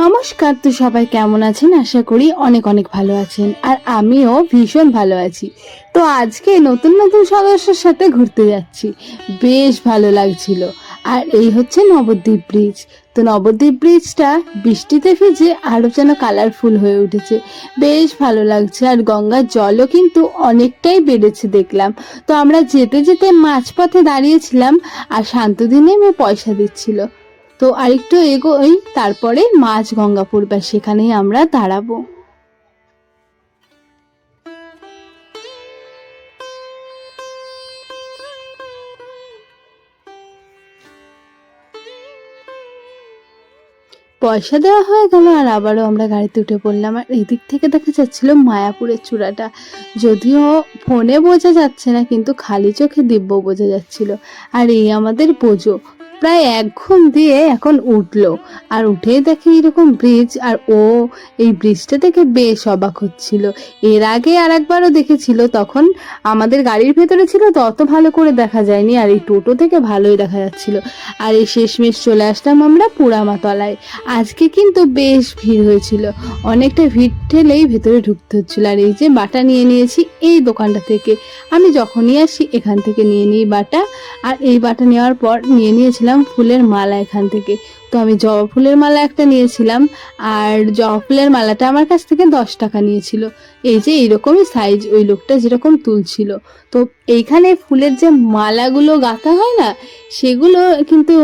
নমস্কার তো সবাই, কেমন আছেন? আশা করি অনেক অনেক ভালো আছেন। আর আমিও ভীষণ ভালো আছি। তো আজকে নতুন নতুন সদস্যের সাথে ঘুরতে যাচ্ছি। বেশ ভালো লাগছিল। আর এই হচ্ছে নবদ্বীপ ব্রিজ তো নবদ্বীপ ব্রিজটা বৃষ্টিতে ভিজে আরও যেন কালারফুল হয়ে উঠেছে। বেশ ভালো লাগছে। আর গঙ্গার জলও কিন্তু অনেকটাই বেড়েছে দেখলাম। তো আমরা যেতে যেতে মাঝপথে দাঁড়িয়েছিলাম আর শান্তদিনে মেয়ে পয়সা দিচ্ছিল। তো আরেকটু এগোই, তারপরে মাছ গঙ্গা পড়বে সেখানেই আমরা দাঁড়াবো। পয়সা দেওয়া হয়ে গেল আর আবারও আমরা গাড়িতে উঠে পড়লাম। আর এদিক থেকে দেখা যাচ্ছিল মায়াপুরের চূড়াটা। যদিও ফোনে বোঝা যাচ্ছে না, কিন্তু খালি চোখে দিব্য বোঝা যাচ্ছিল। আর এই আমাদের বোঝো। প্রায় এক ঘুম দিয়ে এখন উঠল আর উঠেই দেখে এরকম ব্রিজ আর ও এই ব্রিজটা থেকে বেশ অবাক হচ্ছিল। এর আগে আর একবারও দেখেছিল, তখন আমাদের গাড়ির ভেতরে ছিল তো অত ভালো করে দেখা যায়নি আর এই টোটো থেকে ভালোই দেখা যাচ্ছিল। আর এই শেষমেশ চলে আসলাম আমরা পুরামাতলায়। আজকে কিন্তু বেশ ভিড় হয়েছিল। অনেকটা ভিড় ঠেলেই ভেতরে ঢুকতে হচ্ছিল। আর এই যে বাটা নিয়ে নিয়েছি এই দোকানটা থেকে। আমি যখনই আসি এখান থেকে নিয়ে নিই বাটা। আর এই বাটা নেওয়ার পর নিয়ে নিয়েছিলাম ফুলের মালা এখান থেকে। তো আমি জবা ফুলের মালা একটা নিয়েছিলাম, আর জবা ফুলের মালাটা আমার কাছ থেকে দশ টাকা নিয়েছিল। এই যে এইরকমই সাইজ ওই লোকটা যেরকম তুলছিল। তো এইখানে ফুলের যে মালাগুলো গাঁথা হয় না, সেগুলো কিন্তু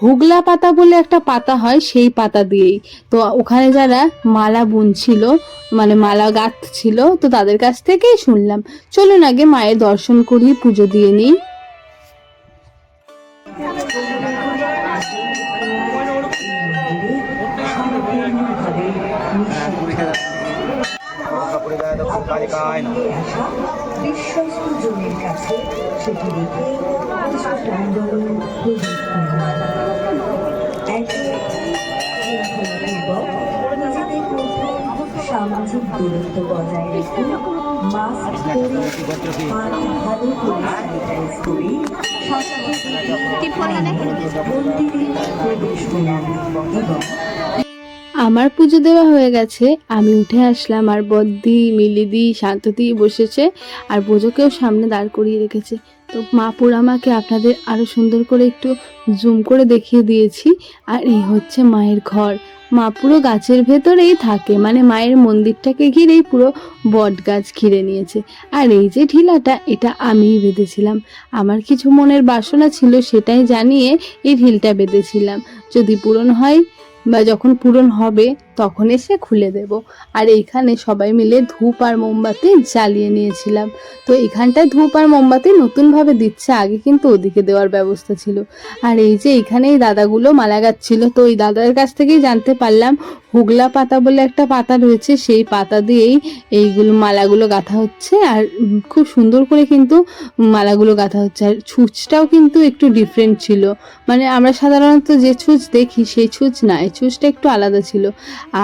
হুগলা পাতা বলে একটা পাতা হয়, সেই পাতা দিয়েই। তো ওখানে যারা মালা বুনছিল মানে মালা গাঁথছিল, তো তাদের কাছ থেকেই শুনলাম। চলুন আগে মায়ের দর্শন করি, পুজো দিয়ে নিই। বিশ্বস্ত জনের কাছে সেটি রেখে কিছু টাঙ্গল প্রদীপ নির্মাণ একে এবং নিজেদের মধ্যে সামাজিক দূরত্ব বজায় রেখে মাস্ক পরে হাত ভালো করে স্যানিটাইজ করে স্বাস্থ্য মন্দিরে প্রবেশ করুন এবং আমার পুজো দেওয়া হয়ে গেছে। আমি উঠে আসলাম আর বদ্দি মিলিদি, শান্ততি বসেছে আর বোঝোকেও সামনে দাঁড় করিয়ে রেখেছে। তো মা পুরামাকে আপনাদের আরও সুন্দর করে একটু জুম করে দেখিয়ে দিয়েছি। আর এই হচ্ছে মায়ের ঘর। মা পুরো গাছের ভেতরেই থাকে মানে মায়ের মন্দিরটাকে ঘিরেই পুরো বট গাছ ঘিরে নিয়েছে। আর এই যে ঢিলাটা, এটা আমিই বেঁধেছিলাম। আমার কিছু মনের বাসনা ছিল সেটাই জানিয়ে এই ঢিলটা বেঁধেছিলাম। যদি পূরণ হয় বা যখন পূরণ হবে তখন এসে খুলে দেব। আর এইখানে সবাই মিলে ধূপ আর মোমবাতি জ্বালিয়ে নিয়েছিলাম। তো এখানটায় ধূপ আর মোমবাতি নতুনভাবে দিচ্ছে আগে কিন্তু ওদিকে দেওয়ার ব্যবস্থা ছিল। আর এই যে এখানে এই দাদাগুলো মালা গাচ্ছিল। তো ওই দাদার কাছ থেকেই জানতে পারলাম, হুগলা পাতা বলে একটা পাতা রয়েছে, সেই পাতা দিয়েই এইগুলো মালাগুলো গাঁথা হচ্ছে। আর খুব সুন্দর করে কিন্তু মালাগুলো গাঁথা হচ্ছে। আর ছুঁচটাও কিন্তু একটু ডিফারেন্ট ছিল। মানে আমরা সাধারণত যে ছুঁচ দেখি, সেই ছুঁচ না, এই ছুঁচটা একটু আলাদা ছিল।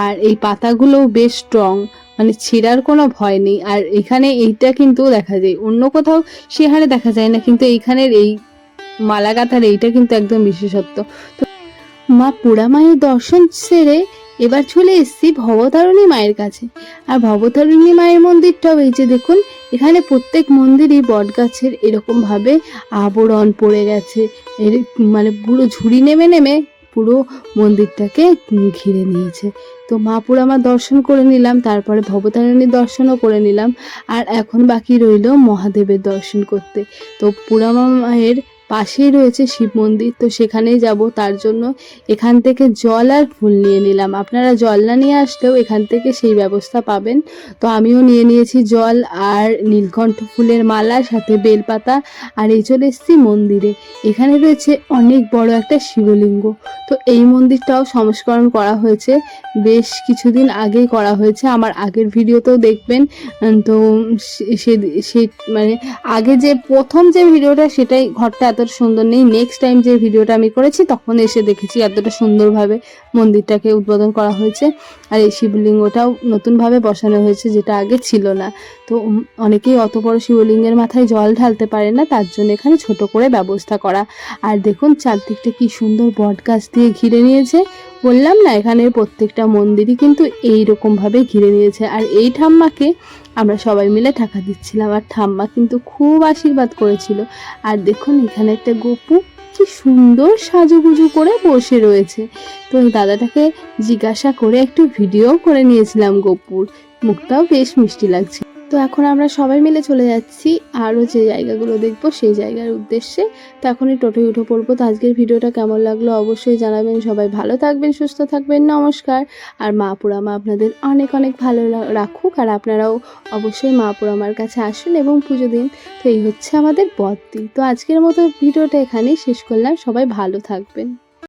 আর এই পাতাগুলোও বেশ স্ট্রং মানে ছিঁড়ার কোনো ভয় নেই। আর এখানে এইটা কিন্তু দেখা যায়, অন্য কোথাও সে হারে দেখা যায় না, কিন্তু এইখানের এই মালা গাঁথার এইটা কিন্তু একদম বিশেষত্ব। তো মা পুরা মায়ের দর্শন সেরে এবার চলে এসেছি ভবতারিণী মায়ের কাছে। আর ভবতারিণী মায়ের মন্দিরটাও এই যে দেখুন, এখানে প্রত্যেক মন্দিরই বট গাছের এরকমভাবে আবরণ পড়ে গেছে। এর মানে পুরো ঝুড়ি নেমে নেমে পুরো মন্দিরটাকে ঘিরে নিয়েছে। তো মা পুরো আমার দর্শন করে নিলাম, তারপরে ভবতারিণীর দর্শনও করে নিলাম, আর এখন বাকি রইল মহাদেবের দর্শন করতে। তো পুরামা মায়ের পাশেই রয়েছে শিব মন্দির, তো সেখানেই যাব। তার জন্য এখান থেকে জল আর ফুল নিয়ে নিলাম। আপনারা জল না নিয়ে আসলেও এখান থেকে সেই ব্যবস্থা পাবেন। তো আমিও নিয়ে নিয়েছি জল আর নীলকণ্ঠ ফুলের মালা, সাথে বেলপাতা, আর এই চলে এসেছি মন্দিরে। এখানে রয়েছে অনেক বড় একটা শিবলিঙ্গ। তো এই মন্দিরটাও সংস্করণ করা হয়েছে। বেশ কিছুদিন আগেই করা হয়েছে। আমার আগের ভিডিওতেও দেখবেন। তো সে- মানে আগে যে প্রথম যে ভিডিওটা, সেটাই ঘরটা এতটা সুন্দর নেই। নেক্সট টাইম যে ভিডিওটা আমি করেছি, তখন এসে দেখেছি এতটা সুন্দরভাবে মন্দিরটাকে উদ্বোধন করা হয়েছে। আর এই শিবলিঙ্গটাও নতুনভাবে বসানো হয়েছে, যেটা আগে ছিল না। তো অনেকেই অত বড় শিবলিঙ্গের মাথায় জল ঢালতে পারে না, তার জন্য এখানে ছোট করে ব্যবস্থা করা। আর দেখুন, চারদিকটা কি সুন্দর বট গাছ দিয়ে ঘিরে নিয়েছে। বললাম না, এখানের প্রত্যেকটা মন্দিরই কিন্তু এই রকমভাবে ঘিরে নিয়েছে। আর এই ঠাম্মাকে আমরা সবাই মিলে টাকা দিচ্ছিলাম আর ঠাম্মা কিন্তু খুব আশীর্বাদ করেছিল। আর দেখুন, এখানে একটা গপু কি সুন্দর সাজুগুজু করে বসে রয়েছে। তো দাদাটাকে জিজ্ঞাসা করে একটু ভিডিও করে নিয়েছিলাম গপুর। মুখটাও বেশ মিষ্টি লাগছে। তো এখন আমরা সবাই মিলে চলে যাচ্ছি আরও যে জায়গাগুলো দেখব সেই জায়গার উদ্দেশ্যে। তো এখনই টোটোয় উঠে পড়ব। তো আজকের ভিডিওটা কেমন লাগল অবশ্যই জানাবেন। সবাই ভালো থাকবেন, সুস্থ থাকবেন, নমস্কার। আর মা পুরামা আপনাদের অনেক অনেক ভালো রাখুক। আর আপনারাও অবশ্যই মা পুরামার কাছে আসুন এবং পুজো দিন। তো এই হচ্ছে আমাদের বদ্দি তো আজকের মতো ভিডিওটা এখানেই শেষ করলাম। সবাই ভালো থাকবেন।